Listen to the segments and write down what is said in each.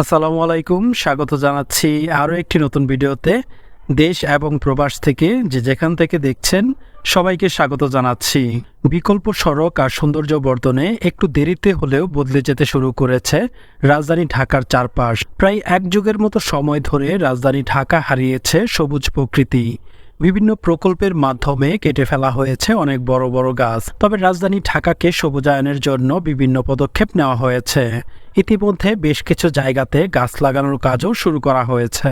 আসসালামু আলাইকুম, স্বাগত জানাচ্ছি আরও একটি নতুন ভিডিওতে। দেশ এবং প্রবাস থেকে যে যেখান থেকে দেখছেন, সবাইকে স্বাগত জানাচ্ছি। বিকল্প সড়ক আর সৌন্দর্য বর্ধনে একটু দেরিতে হলেও বদলে যেতে শুরু করেছে রাজধানী ঢাকার চারপাশ। প্রায় এক যুগের মতো সময় ধরে রাজধানী ঢাকা হারিয়েছে সবুজ প্রকৃতি। বিভিন্ন প্রকল্পের মাধ্যমে কেটে ফেলা হয়েছে অনেক বড় বড় গাছ। তবে রাজধানী ঢাকাকে সবুজায়নের জন্য বিভিন্ন পদক্ষেপ নেওয়া হয়েছে। ইতিমধ্যে বেশ কিছু জায়গাতে গাছ লাগানোর কাজও শুরু করা হয়েছে।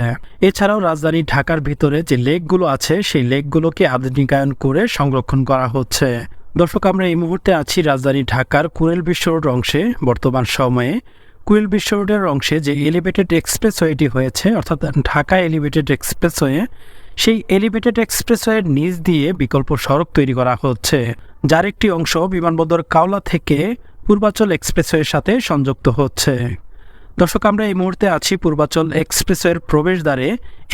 এছাড়াও রাজধানী ঢাকার ভিতরে যে লেকগুলো আছে, সেই লেকগুলোকে আধুনিকায়ন করে সংরক্ষণ করা হচ্ছে। দর্শক, আমরা এই মুহূর্তে আছি রাজধানী ঢাকার কুরেল বিশ্ব রোড অংশে। বর্তমান সময়ে কুয়েল বিশ্ব রোডের অংশে যে এলিভেটেড এক্সপ্রেসওয়েটি হয়েছে, অর্থাৎ ঢাকা এলিভেটেড এক্সপ্রেসওয়ে সেই এলিভেটেড এক্সপ্রেসওয়ের নিচ দিয়ে বিকল্প সড়ক তৈরি করা হচ্ছে। যার একটি অংশ বিমানবন্দর কাওলা থেকে পূর্বাচল এক্সপ্রেসওয়ের সাথে সংযুক্ত হচ্ছে। দর্শক, আমরা এই মুহূর্তে আছি পূর্বাচল এক্সপ্রেসওয়ের প্রবেশদ্বারে।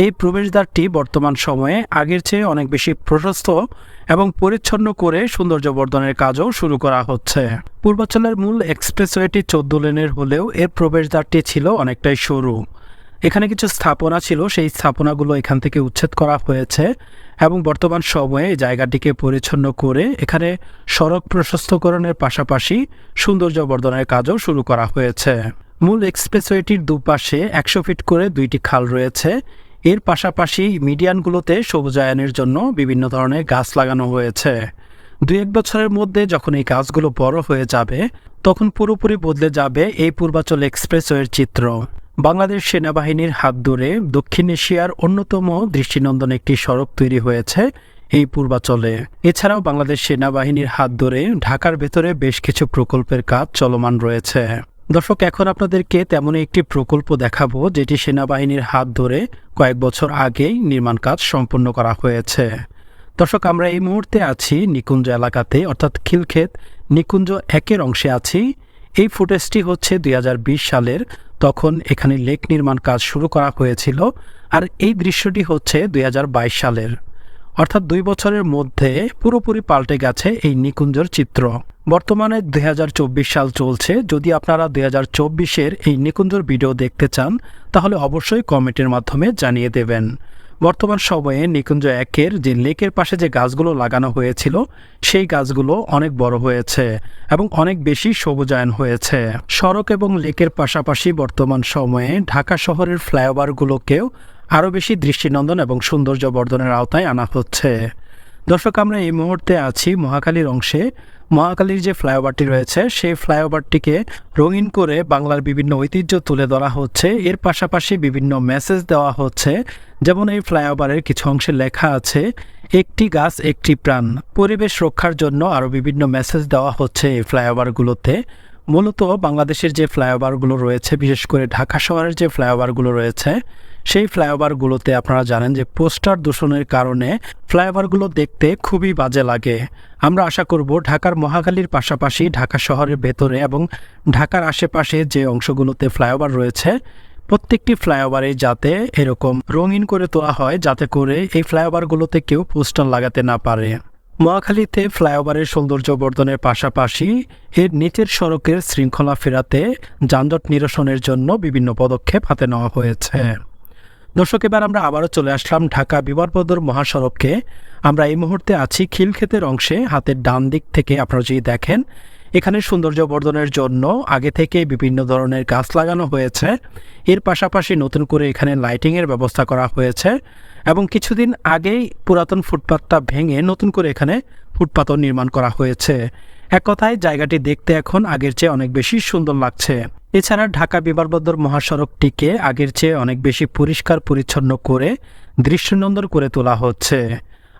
এই প্রবেশদ্বারটি বর্তমান সময়ে আগের চেয়ে অনেক বেশি প্রশস্ত এবং পরিচ্ছন্ন করে সৌন্দর্য বর্ধনের কাজও শুরু করা হচ্ছে। পূর্বাচলের মূল এক্সপ্রেসওয়েটি চোদ্দ লেনের হলেও এর প্রবেশদ্বারটি ছিল অনেকটাই সরু। এখানে কিছু স্থাপনা ছিল, সেই স্থাপনাগুলো এখান থেকে উচ্ছেদ করা হয়েছে এবং বর্তমান সময়ে জায়গাটিকে পরিচ্ছন্ন করে এখানে সড়ক প্রশস্তকরণের পাশাপাশি সৌন্দর্য বর্ধনের কাজও শুরু করা হয়েছে। মূল এক্সপ্রেসওয়েটির দুপাশে একশো ফিট করে দুইটি খাল রয়েছে। এর পাশাপাশি মিডিয়ানগুলোতে সবুজায়নের জন্য বিভিন্ন ধরনের গাছ লাগানো হয়েছে। দুই এক বছরের মধ্যে যখন এই গাছগুলো বড় হয়ে যাবে, তখন পুরোপুরি বদলে যাবে এই পূর্বাচল এক্সপ্রেসওয়ের চিত্র। বাংলাদেশ সেনাবাহিনীর হাত ধরে দক্ষিণ এশিয়ার অন্যতম দৃষ্টিনন্দন একটি সড়ক তৈরি হয়েছে এই পূর্বাচলে। এছাড়াও বাংলাদেশ সেনাবাহিনীর হাত ধরে ঢাকার ভেতরে বেশ কিছু প্রকল্পের কাজ চলমান রয়েছে। দর্শক, এখন আপনাদেরকে তেমনই একটি প্রকল্প দেখাবো, যেটি সেনাবাহিনীর হাত ধরে কয়েক বছর আগেই নির্মাণ কাজ সম্পন্ন করা হয়েছে। দর্শক, আমরা এই মুহূর্তে আছি নিকুঞ্জ এলাকাতে, অর্থাৎ খিলক্ষেত নিকুঞ্জ একের অংশে আছি। এই ফুটেজটি হচ্ছে দুই হাজার বিশ সালের তখন এখানে লেক নির্মাণ কাজ শুরু করা হয়েছিল আর এই দৃশ্যটি হচ্ছে দুই হাজার বাইশ সালের। অর্থাৎ দুই বছরের মধ্যে পুরোপুরি পাল্টে গেছে এই নিকুঞ্জর চিত্র। বর্তমানে দুই হাজার চব্বিশ সাল চলছে। যদি আপনারা দুই হাজার এই নিকুঞ্জর ভিডিও দেখতে চান, তাহলে অবশ্যই কমেন্টের মাধ্যমে জানিয়ে দেবেন। বর্তমান সময়ে নিকুঞ্জ একের যে লেকের পাশে যে গাছগুলো লাগানো হয়েছিল, সেই গাছগুলো অনেক বড় হয়েছে এবং অনেক বেশি সবুজায়ন হয়েছে। সড়ক এবং লেকের পাশাপাশি বর্তমান সময়ে ঢাকা শহরের ফ্লাইওভারগুলোকেও আরও বেশি দৃষ্টিনন্দন এবং সৌন্দর্য বর্ধনের আওতায় আনা হচ্ছে। দর্শক, আমরা এই মুহূর্তে আছি মহাকালীর অংশে। মহাকালীর যে ফ্লাইওভারটি রয়েছে, সেই ফ্লাইওভারটিকে রঙিন করে বাংলার বিভিন্ন ঐতিহ্য তুলে ধরা হচ্ছে। এর পাশাপাশি বিভিন্ন মেসেজ দেওয়া হচ্ছে। যেমন এই ফ্লাইওভারের কিছু অংশে লেখা আছে, একটি গাছ, একটি প্রাণ। পরিবেশ রক্ষার জন্য আরও বিভিন্ন মেসেজ দেওয়া হচ্ছে এই ফ্লাইওভারগুলোতে। মূলত বাংলাদেশের যে ফ্লাইওভারগুলো রয়েছে, বিশেষ করে ঢাকা শহরের যে ফ্লাইওভারগুলো রয়েছে সেই ফ্লাইওভারগুলোতে আপনারা জানেন যে পোস্টার দূষণের কারণে ফ্লাইওভারগুলো দেখতে খুবই বাজে লাগে। আমরা আশা করব ঢাকার মহাখালীর পাশাপাশি ঢাকা শহরের ভেতরে এবং ঢাকার আশেপাশে যে অংশগুলোতে ফ্লাইওভার রয়েছে, প্রত্যেকটি ফ্লাইওভারে যাতে এরকম রঙিন করে তোলা হয়, যাতে করে এই ফ্লাইওভারগুলোতে কেউ পোস্টার লাগাতে না পারে। মহাখালীতে ফ্লাইওভারের সৌন্দর্য বর্ধনের পাশাপাশি এর নিচের সড়কের শৃঙ্খলা ফেরাতে যানজট নিরসনের জন্য বিভিন্ন পদক্ষেপ হাতে নেওয়া হয়েছে। দর্শক, এবার আমরা আবারও চলে আসলাম ঢাকা বিমানবন্দর মহাসড়ককে আমরা এই মুহূর্তে আছি খিলক্ষেতের অংশে, হাতের ডান দিক থেকে আপনারা যদি দেখেন, এখানে সৌন্দর্য বর্ধনের জন্য আগে থেকে বিভিন্ন ধরনের গাছ লাগানো হয়েছে। এর পাশাপাশি নতুন করে এখানে লাইটিংয়ের ব্যবস্থা করা হয়েছে এবং কিছুদিন আগেই পুরাতন ফুটপাতটা ভেঙে নতুন করে এখানে ফুটপাতও নির্মাণ করা হয়েছে। এক কথায়, জায়গাটি দেখতে এখন আগের চেয়ে অনেক বেশি সুন্দর লাগছে। এছাড়া ঢাকা বিমানবন্দর মহাসড়কটিকে আগের চেয়ে অনেক বেশি পরিষ্কার, পরিচ্ছন্ন করে দৃশ্যনন্দন করে তোলা হচ্ছে।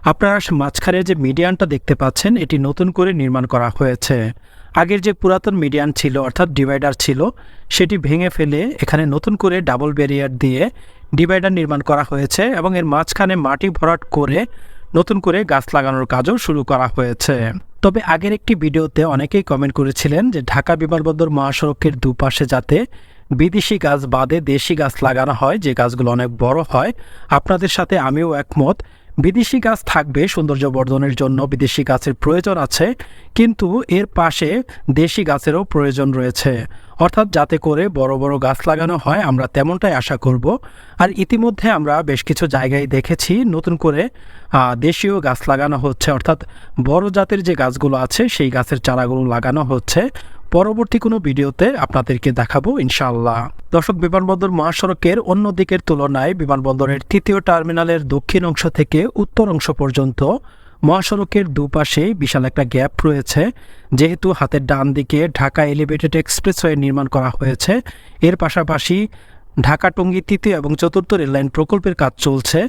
আপনারা মাঝখানে যে মিডিয়ানটা দেখতে পাচ্ছেন, এটি নতুন করে নির্মাণ করা হয়েছে। আগের যে পুরাতন মিডিয়ান ছিল, অর্থাৎ ডিভাইডার ছিল, সেটি ভেঙে ফেলে এখানে নতুন করে ডাবল ব্যারিয়ার দিয়ে ডিভাইডার নির্মাণ করা হয়েছে এবং এর মাঝখানে মাটি ভরাট করে নতুন করে গাছ লাগানোর কাজও শুরু করা হয়েছে। তবে আগের একটি ভিডিওতে অনেকেই কমেন্ট করেছিলেন যে ঢাকা বিমানবন্দর মহাসড়কের দুপাশে যাতে বিদেশি গাছ বাদে দেশি গাছ লাগানো হয়, যে গাছগুলো অনেক বড় হয়, আপনাদের সাথে আমিও একমত। বিদেশি গাছ থাকবে সৌন্দর্য বর্ধনের জন্য, বিদেশি গাছের প্রয়োজন আছে, কিন্তু এর পাশে দেশি গাছেরও প্রয়োজন রয়েছে। অর্থাৎ যাতে করে বড় বড় গাছ লাগানো হয়, আমরা তেমনটাই আশা করব। আর ইতিমধ্যে আমরা বেশ কিছু জায়গায় দেখেছি, নতুন করে দেশীয় গাছ লাগানো হচ্ছে। অর্থাৎ বড় জাতের যে গাছগুলো আছে, সেই গাছের চারাগুলো লাগানো হচ্ছে। পরবর্তী কোনো ভিডিওতে আপনাদেরকে দেখাবো, ইনশাআল্লাহ। দর্শক, বিমানবন্দর মহাসড়কের অন্য দিকের তুলনায় বিমানবন্দরের তৃতীয় টার্মিনালের দক্ষিণ অংশ থেকে উত্তর অংশ পর্যন্ত মহাসড়কের দুপাশে বিশাল একটা গ্যাপ রয়েছে। যেহেতু হাতের ডান দিকে ঢাকা এলিভেটেড এক্সপ্রেসওয়ে নির্মাণ করা হয়েছে, এর পাশাপাশি ঢাকা টঙ্গী তৃতীয় এবং চতুর্থ রেললাইন প্রকল্পের কাজ চলছে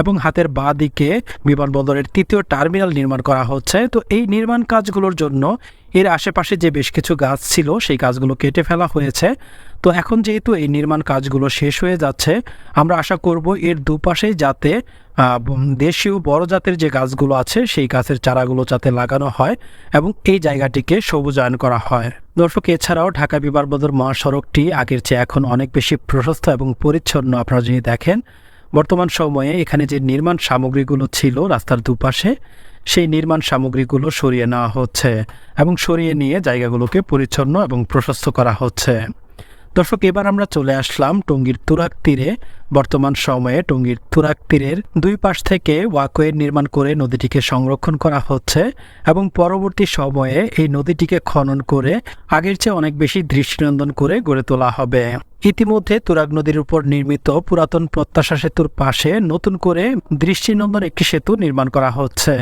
এবং হাতের বাঁ দিকে বিমানবন্দরের তৃতীয় টার্মিনাল নির্মাণ করা হচ্ছে। তো এই নির্মাণ কাজগুলোর জন্য এর আশেপাশে যে বেশ কিছু গাছ ছিল, সেই গাছগুলো কেটে ফেলা হয়েছে। তো এখন যেহেতু এই নির্মাণ কাজগুলো শেষ হয়ে যাচ্ছে, আমরা আশা করব এর দুপাশে যাতে দেশীয় বড় জাতের যে গাছগুলো আছে, সেই গাছের চারাগুলো যাতে লাগানো হয় এবং এই জায়গাটিকে সবুজায়ন করা হয়। দর্শক, এছাড়াও ঢাকা বিমানবন্দর মহাসড়কটি আগের চেয়ে এখন অনেক বেশি প্রশস্ত এবং পরিচ্ছন্ন। আপনারা যদি দেখেন, বর্তমান সময়ে এখানে যে নির্মাণ সামগ্রীগুলো ছিল রাস্তার দুপাশে সেই নির্মাণ সামগ্রীগুলো সরিয়ে নেওয়া হচ্ছে এবং সরিয়ে নিয়ে জায়গাগুলোকে পরিচ্ছন্ন এবং প্রশস্ত করা হচ্ছে। দর্শক, এবার আমরা চলে আসলাম টঙ্গীর তুরাক তীরে। বর্তমান সময়ে টঙ্গীর তুরাক তীরের দুই পাশ থেকে ওয়াকওয়ে নির্মাণ করে নদীটিকে সংরক্ষণ করা হচ্ছে এবং পরবর্তী সময়ে এই নদীটিকে খনন করে আগের চেয়ে অনেক বেশি দৃষ্টিনন্দন করে গড়ে তোলা হবে। ইতিমধ্যে তুরাগ নদীর উপর নির্মিত পুরাতন প্রত্যাশা সেতুর পাশে নতুন করে দৃষ্টিনন্দন একটি সেতু নির্মাণ করা হচ্ছে।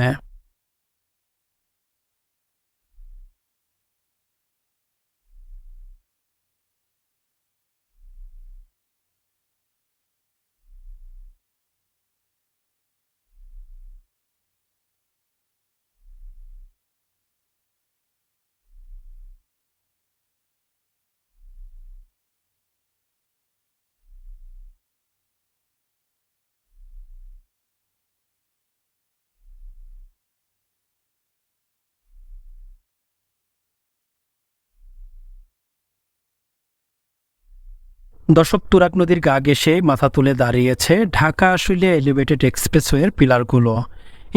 দর্শক, তুরাগ নদীর গা ঘেঁষে মাথা তুলে দাঁড়িয়েছে ঢাকা আশুলিয়া এলিভেটেড এক্সপ্রেসওয়ের পিলারগুলো।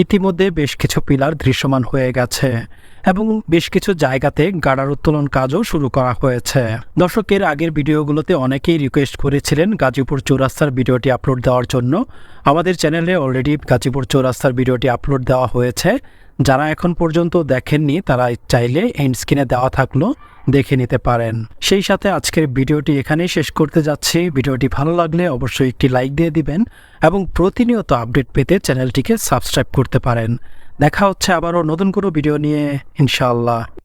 ইতিমধ্যে বেশ কিছু পিলার দৃশ্যমান হয়ে গেছে এবং বেশ কিছু জায়গাতে গাড়ার উত্তোলন কাজও শুরু করা হয়েছে। দর্শকের আগের ভিডিওগুলোতে অনেকেই রিকোয়েস্ট করেছিলেন গাজীপুর চৌরাস্তার ভিডিওটি আপলোড দেওয়ার জন্য। আমাদের চ্যানেলে অলরেডি গাজীপুর চৌরাস্তার ভিডিওটি আপলোড দেওয়া হয়েছে। যারা এখন পর্যন্ত দেখেননি, তারা চাইলে এন্ড স্ক্রিনে দেওয়া থাকল, দেখে নিতে পারেন। সেই সাথে আজকের ভিডিওটি এখানেই শেষ করতে যাচ্ছি। ভিডিওটি ভালো লাগলে অবশ্যই একটি লাইক দিয়ে দিবেন এবং প্রতিনিয়ত আপডেট পেতে চ্যানেলটিকে সাবস্ক্রাইব করতে পারেন। দেখা হচ্ছে আবারও নতুন কোনো ভিডিও নিয়ে, ইনশাআল্লাহ।